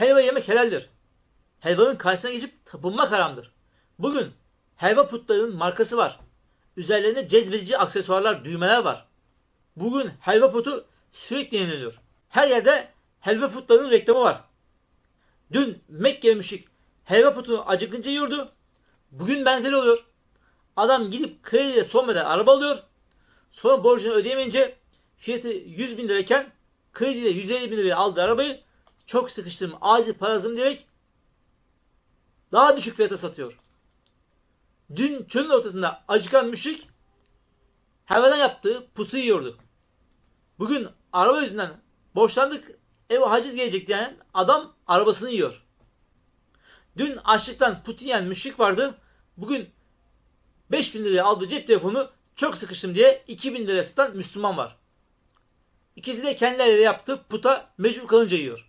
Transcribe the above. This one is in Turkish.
Helva yemek helaldir. Helvanın karşısına geçip tapınmak haramdır. Bugün helva putlarının markası var. Üzerlerinde cezbedici aksesuarlar, düğmeler var. Bugün helva putu sürekli yeniliyor. Her yerde helva putlarının reklamı var. Dün Mekke müşrik helva putunu acıkınca yiyordu. Bugün benzeri oluyor. Adam gidip krediyle son model araba alıyor. Sonra borcunu ödeyemeyince fiyatı 100 bin lirayken krediyle 150 bin liraya aldığı arabayı çok sıkıştım acil para lazım diyerek daha düşük fiyata satıyor. Dün çölün ortasında acıkan müşrik helvadan yaptığı putu yiyordu. Bugün araba yüzünden borçlandık eve haciz gelecek diyen adam arabasını yiyor. Dün açlıktan put yiyen müşrik vardı. Bugün 5000 liraya aldığı cep telefonu çok sıkıştım diye 2000 liraya satan Müslüman var. İkisi de kendileri yaptığı puta mecbur kalınca yiyor.